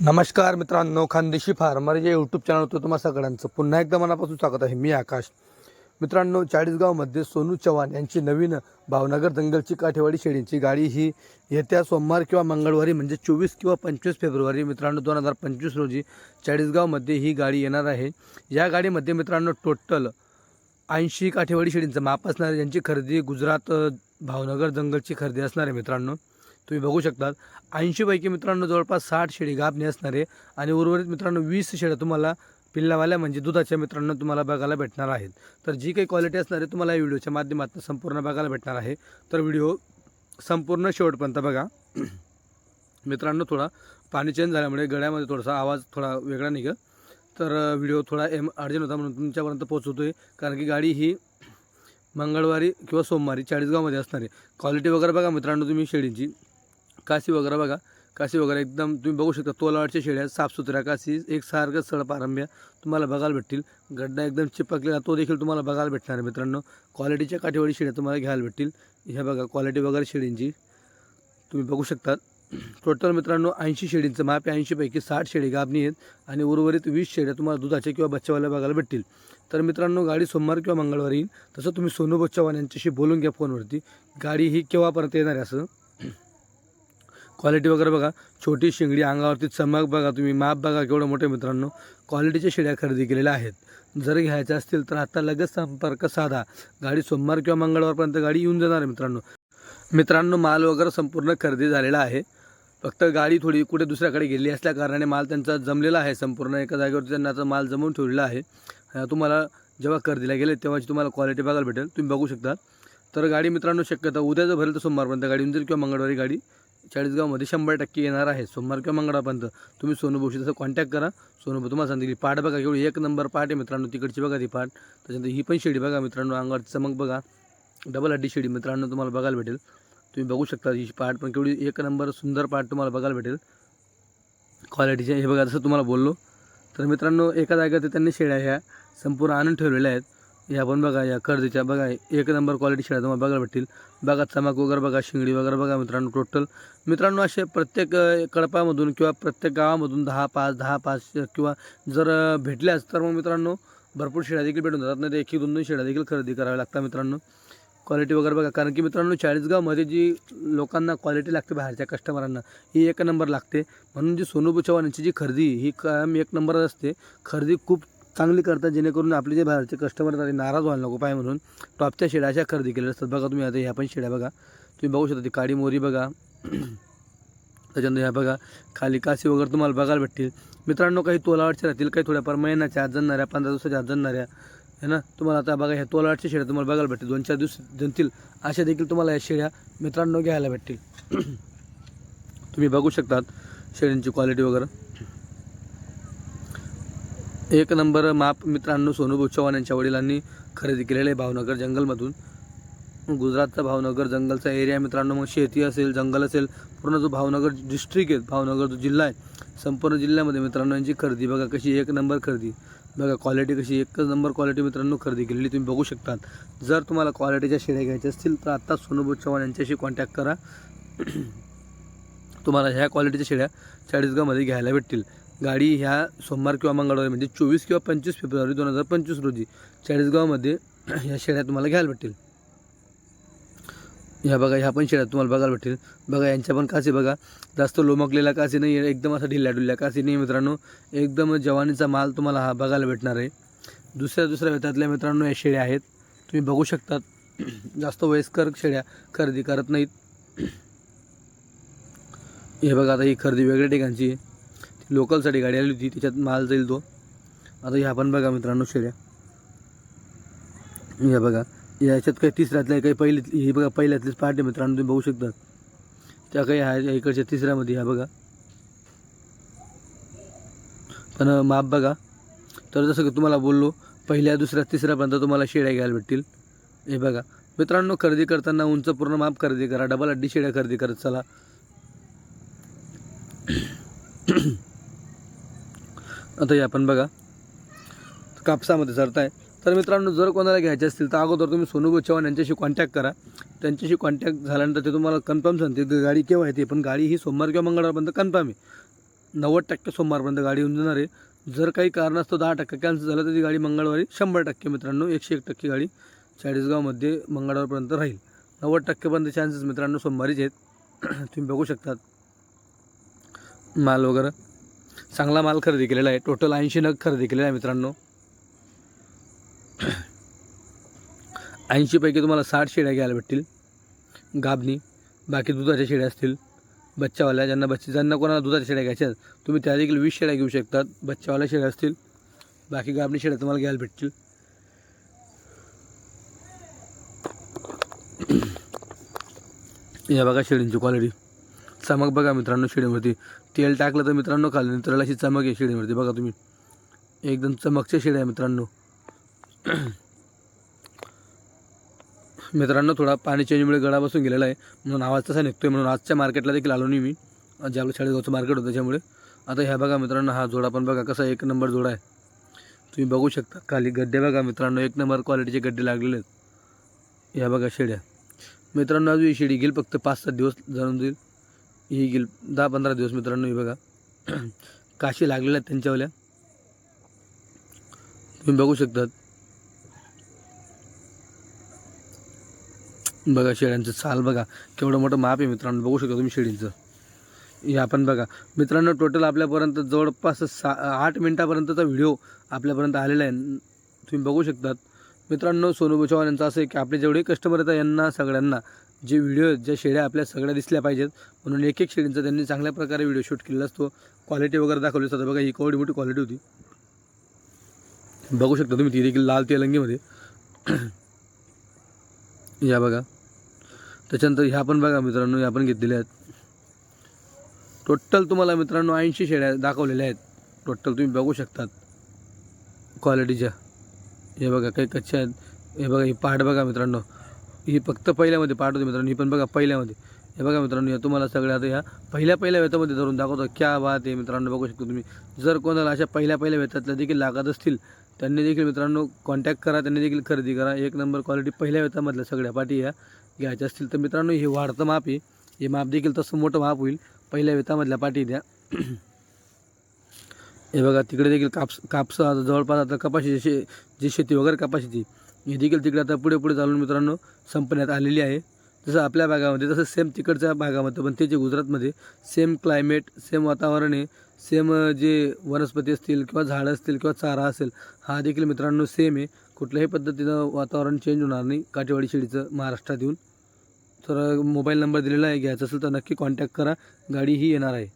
नमस्कार मित्रांनो खानदेशी फार्मर या यूट्यूब चॅनलवर तुम्हा सगळ्यांचं पुन्हा एकदा मनापासून स्वागत आहे. मी आकाश. मित्रांनो चाळीसगावमध्ये सोनू चव्हाण यांची नवीन भावनगर जंगलची काठेवाडी शेळींची गाडी ही येत्या सोमवार किंवा मंगळवारी म्हणजे चोवीस किंवा पंचवीस फेब्रुवारी मित्रांनो दोन हजार पंचवीस रोजी चाळीसगावमध्ये ही गाडी येणार आहे. या गाडीमध्ये मित्रांनो टोटल ऐंशी काठेवाडी शेळींचं माप असणार आहे. यांची खरेदी गुजरात भावनगर जंगलची खरेदी असणार आहे मित्रांनो. तुम्ही बघू शकता ऐंशीपैकी मित्रांनो जवळपास साठ शेळी गाभणी असणार आणि उर्वरित मित्रांनो वीस शेळ्या तुम्हाला पिल्लावाल्या म्हणजे दुधाच्या मित्रांनो तुम्हाला बघायला भेटणार आहेत. तर जी काही क्वालिटी असणार आहे तुम्हाला या व्हिडिओच्या माध्यमातून संपूर्ण बघायला भेटणार आहे. तर व्हिडिओ संपूर्ण शेवटपर्यंत बघा. मित्रांनो थोडा पाणी चेंज झाल्यामुळे गळ्यामध्ये थोडासा आवाज थोडा वेगळा निघेल. तर व्हिडिओ थोडा एम अर्जंट होता म्हणून तुमच्यापर्यंत पोहोचवतो आहे कारण की गाडी ही मंगळवारी किंवा सोमवारी चाळीसगावमध्ये असणार आहे. क्वालिटी वगैरे बघा मित्रांनो तुम्ही शेळींची. काशी वगैरे बघा. काशी वगैरे एकदम तुम्ही बघू शकता तोलावाडच्या शेळ्या साफसुथऱ्या काशी एक सारखं सळ तुम्हाला बघायला भेटतील. गड्डा एकदम चिपकलेला तो देखील तुम्हाला बघायला भेटणार आहे मित्रांनो. क्वालिटीच्या काठीवाडी शेळ्या तुम्हाला घ्यायला भेटतील. ह्या बघा क्वालिटी वगैरे शेळींची तुम्ही बघू शकता टोटल मित्रांनो ऐंशी शेळींचं माप आहे. ऐंशीपैकी साठ शेळी गाभणी आहेत आणि उर्वरित वीस शेळ्या तुम्हाला दुधाच्या किंवा बच्चावाल्या बघायला भेटतील. तर मित्रांनो गाडी सोमवार किंवा मंगळवारी येईल. तसं तुम्ही सोनू बच्चावान यांच्याशी बोलून घ्या फोनवरती. गाडी ही केव्हापर्यंत येणार आहे असं? क्वालिटी वगैरे बघा. छोटी शिंगडी अंगावरती चमक बघा तुम्ही. माप बघा केवढं मोठे मित्रांनो. क्वालिटीच्या शिड्या खरेदी केलेल्या आहेत. जर घ्यायच्या असतील तर आता लगेच संपर्क साधा. गाडी सोमवार किंवा मंगळवारपर्यंत गाडी येऊन जाणार आहे मित्रांनो. मित्रांनो माल वगैरे संपूर्ण खरेदी झालेला आहे. फक्त गाडी थोडी कुठे दुसऱ्याकडे गेली असल्या कारणाने माल त्यांचा जमलेला आहे. संपूर्ण एका जागेवरती त्यांना माल जमवून ठेवलेला आहे. तुम्हाला जेव्हा खरेदीला गेले तेव्हाची तुम्हाला क्वालिटी बघायला भेटेल. तुम्ही बघू शकता. तर गाडी मित्रांनो शक्यता उद्या जर भरेल तर सोमवारपर्यंत गाडी येऊन जाईल किंवा मंगळवारी गाडी चाळीसगावमध्ये शंभर टक्के येणार आहे. सोमवार किंवा मंगळापर्यंत तुम्ही सोनूभाऊशी तसं कॉन्टॅक्ट करा. सोनूभाऊ तुम्हाला सांगितली पाठ बघा एवढी एक नंबर पाठ आहे मित्रांनो तिकडची बघा ती पाठ त्याच्यानंतर ही पण शेडी बघा मित्रांनो अंगावरची चमक बघा. डबल हड्डी शेडी मित्रांनो तुम्हाला बघायला भेटेल. तुम्ही बघू शकता ही पाठ पण केवढी एक नंबर सुंदर पाठ तुम्हाला बघायला भेटेल. क्वालिटीचे हे बघा जसं तुम्हाला बोललो. तर मित्रांनो एका जागेवर त्यांनी शेळ्या ह्या संपूर्ण आणून ठेवलेल्या आहेत. या पण बघा या कर्दीच्या बघा एक नंबर क्वालिटी शेळ्या तुम्हाला बघायला भेटतील. बघा चमक वगैरे बघा शिंगडी वगैरे बघा मित्रांनो टोटल मित्रांनो असे प्रत्येक कडपामधून कळपामधून किंवा प्रत्येक गावामधून दहा पाच दहा पाच किंवा जर भेटल्यास तर मग मित्रांनो भरपूर शेळ्या देखील भेटून जातात. नाही तर एक दोन दोन शेळ्या देखील खरेदी कराव्या लागतात मित्रांनो. क्वालिटी वगैरे बघा कारण की मित्रांनो चाळीसगावमध्ये जी लोकांना क्वालिटी लागते बाहेरच्या कस्टमरांना ही एक नंबर लागते. म्हणून जी सोनू चव्हाण यांची जी खरेदी ही कायम एक नंबर असते. खरेदी खूप चांगली करतात जेणेकरून आपले जे बाहेरचे कस्टमर आहेत नाराज व्हायला नको पाय म्हणून. टॉपच्या शेड्या अशा खरेदी केलेल्या असतात. बघा तुम्ही आता ह्या पण शेड्या बघा. तुम्ही बघू शकता ती काळी मोरी बघा. त्याच्यानंतर ह्या बघा खाली काशी वगैरे तुम्हाला बघायला भेटतील. मित्रांनो काही तोलावरच्या राहतील काही थोड्याफार महिन्याच्या आत जणणाऱ्या पंधरा दिवसाच्या आत जणणाऱ्या है ना? तुम्हाला आता बघा ह्या तोलावरच्या शेड्या तुम्हाला बघायला भेटतील. दोन चार दिवस जनतील अशा देखील तुम्हाला या शेड्या मित्रांनो घ्यायला भेटतील. तुम्ही बघू शकतात शेळ्यांची क्वालिटी वगैरे. एक नंबर माप मित्रांनो सोनू चव्हाण यांच्या वडिलांनी खरेदी केलेलं आहे भावनगर जंगलमधून. गुजरातचा भावनगर जंगलचा एरिया मित्रांनो मग शेती असेल जंगल असेल पूर्ण जो भावनगर डिस्ट्रिक्ट आहे भावनगर जो जिल्हा आहे संपूर्ण जिल्ह्यामध्ये मित्रांनो यांची खरेदी बघा कशी एक नंबर खरेदी. बघा क्वालिटी कशी एकच नंबर क्वालिटी मित्रांनो खरेदी केलेली तुम्ही बघू शकतात. जर तुम्हाला क्वालिटीच्या शेळ्या घ्यायच्या असतील तर आत्ता सोनूभाऊ चव्हाण यांच्याशी कॉन्टॅक्ट करा. तुम्हाला ह्या क्वालिटीच्या शेळ्या चाळीसगावमध्ये घ्यायला भेटतील. गाडी ह्या सोमवार किंवा मंगळवारी म्हणजे चोवीस किंवा पंचवीस फेब्रुवारी दोन हजार पंचवीस रोजी चाळीसगावमध्ये ह्या शेळ्या तुम्हाला घ्यायला भेटतील. ह्या बघा ह्या पण शेळ्या तुम्हाला बघायला भेटतील. बघा यांच्या पण कासे बघा. जास्त लोमकलेला कासे नाही आहे एकदम असा ढिल्ल्या डुल्ल्या कासे नाही मित्रांनो. एकदम जवानीचा माल तुम्हाला हा बघायला भेटणार आहे. दुसऱ्या दुसऱ्या वेतातल्या मित्रांनो या शेळ्या आहेत. तुम्ही बघू शकतात. जास्त वयस्कर शेळ्या खरेदी करत नाहीत. हे बघा आता ही खरेदी वेगळ्या ठिकाणची आहे. लोकलसाठी गाडी आली होती त्याच्यात माल जाईल तो. आता ह्या पण बघा मित्रांनो शेळ्या ह्या बघा याच्यात काही तिसऱ्यातल्या काही पहिल्यात ही बघा पहिल्यातलीच पार्टी मित्रांनो तुम्ही बघू शकता. त्या काही ह्या इकडच्या तिसऱ्यामध्ये ह्या बघा. पण माप बघा. तर जसं की तुम्हाला बोललो पहिल्या दुसऱ्या तिसऱ्यापर्यंत तुम्हाला शेळ्या घ्यायला भेटतील. हे बघा. मित्रांनो खरेदी करताना उंच पूर्ण माप खरेदी करा. डबल अड्डी शेड्या खरेदी करत चला. आता हे आपण बघा. कापसामध्ये सरताय. तर मित्रांनो जर कोणाला घ्यायचे असतील तर अगोदर तुम्ही सोनूभाऊ चव्हाण यांच्याशी कॉन्टॅक्ट करा. त्यांच्याशी कॉन्टॅक्ट झाल्यानंतर ते तुम्हाला कन्फर्म सांगतील की गाडी केव्हा येते पण गाडी ही सोमवार किंवा मंगळवारपर्यंत कन्फर्म आहे. नव्वद टक्के सोमवारपर्यंत गाडी येऊन जाणार आहे. जर काही कारणास्तव दहा टक्के कॅन्सल झालं तर ती गाडी मंगळवारी शंभर टक्के मित्रांनो एकशे एक टक्के गाडी चाळीसगावमध्ये मंगळवारपर्यंत राहील. नव्वद टक्केपर्यंत चान्सेस मित्रांनो सोमवारीच आहेत. तुम्ही बघू शकतात. माल वगैरे. चांगला माल खरेदी केलेला आहे. टोटल ऐंशी नग खरेदी केलेला आहे मित्रांनो. ऐंशीपैकी तुम्हाला साठ शेळ्या घ्यायला भेटतील. गाभणी बाकी दुधाच्या शेळ्या असतील. बच्चावाल्या ज्यांना बच्चे ज्यांना कोणाला दुधाच्या शेळ्या घ्यायच्या आहेत, तुम्ही त्या देखील वीस शेळ्या घेऊ शकतात. बच्चावाल्या शेळ्या असतील. बाकी गाभणी शेळ्या तुम्हाला घ्यायला भेटतील. या बघा शेळींची क्वालिटी चमक बघा मित्रांनो शेळीवरती. तेल टाकलं तर मित्रांनो खाली तर अशी चमक आहे शेळीवरती. बघा तुम्ही. एकदम चमकच्या शेळ्या आहे मित्रांनो. मित्रांनो थोडा पाणी चेंजमुळे गळा बसून गेलेला आहे. म्हणून आवाज तसा निघतोय. म्हणून आजच्या मार्केटला देखील आलो नाही मी. जे आपलं शाळेगावचं मार्केट होतं त्याच्यामुळे. आता ह्या बघा मित्रांनो हा जोडा पण बघा कसा एक नंबर जोडा आहे. तुम्ही बघू शकता खाली गड्डे बघा मित्रांनो. एक नंबर क्वालिटीचे गड्डे लागलेले आहेत. ह्या बघा शेड्या मित्रांनो अजून ही शेडी घेईल फक्त पाच सात दिवस जाणून देईल. ही गेल दहा पंधरा दिवस मित्रांनो हे बघा. काशी लागलेल्या आहेत त्यांच्यावाल्या तुम्ही बघू शकतात. बघा शेळ्यांचं साल बघा. केवढं मोठं माप आहे मित्रांनो बघू शकता तुम्ही शेळींचं. हे आपण बघा. मित्रांनो टोटल आपल्यापर्यंत जवळपास सा आठ मिनटापर्यंतचा व्हिडिओ आपल्यापर्यंत आलेला आहे. तुम्ही बघू शकतात. मित्रांनो सोनू चव्हाण यांचं असं आहे की आपले जेवढे कस्टमर येतात यांना सगळ्यांना जे व्हिडिओ ज्या शेळ्या आपल्या सगळ्या दिसल्या पाहिजेत. म्हणून एक एक शेळींचा त्यांनी चांगल्या प्रकारे व्हिडिओ शूट केलेला असतो. क्वालिटी वगैरे दाखवली असतात. बघा ही केवढी मोठी क्वालिटी होती. बघू शकता तुम्ही ती देखील लाल तेलंगीमध्ये. या बघा. त्याच्यानंतर ह्या पण बघा मित्रांनो ह्या पण घेतलेल्या आहेत. टोटल तुम्हाला मित्रांनो ऐंशी शेळ्या दाखवलेल्या आहेत. टोटल तुम्ही बघू शकतात. क्वालिटीच्या हे बघा काही कच्च्या आहेत. हे बघा ही पहाट बघा मित्रांनो. ही फक्त पहिल्यामध्ये पाट होती मित्रांनो ही पण बघा पहिल्यामध्ये. हे बघा मित्रांनो या तुम्हाला सगळ्या आता या पहिल्या पहिल्या वेतामध्ये धरून दाखवतो. क्या बात आहे मित्रांनो बघू शकतो तुम्ही. जर कोणाला अशा पहिल्या पहिल्या वेतातल्या देखील लागत असतील त्यांनी देखील मित्रांनो कॉन्टॅक्ट करा त्यांनी देखील खरेदी करा. एक नंबर क्वालिटी पहिल्या वेतामधल्या सगळ्या पाठी या घ्यायच्या असतील तर मित्रांनो हे वाढतं माप आहे. हे माप देखील तसं मोठं माप होईल. पहिल्या वेतामधल्या पाठी द्या. हे बघा तिकडे देखील कापस कापसा आता जवळपास आता कपाशीची शे जी शेती वगैरे कपाशीची हे देखील तिकडे आता पुढे पुढे चालून मित्रांनो संपण्यात आलेली आहे. जसं आपल्या भागामध्ये तसं सेम तिकडच्या भागामध्ये पण ते जे गुजरातमध्ये सेम क्लायमेट सेम वातावरण आहे सेम जे वनस्पती असतील किंवा झाडं असतील किंवा चारा असेल हा देखील मित्रांनो सेम आहे. कुठल्याही पद्धतीनं वातावरण चेंज होणार नाही काटेवाडी शिडीचं महाराष्ट्रात येऊन. तर मोबाईल नंबर दिलेला आहे घ्यायचं असेल तर नक्की कॉन्टॅक्ट करा. गाडी ही येणार आहे.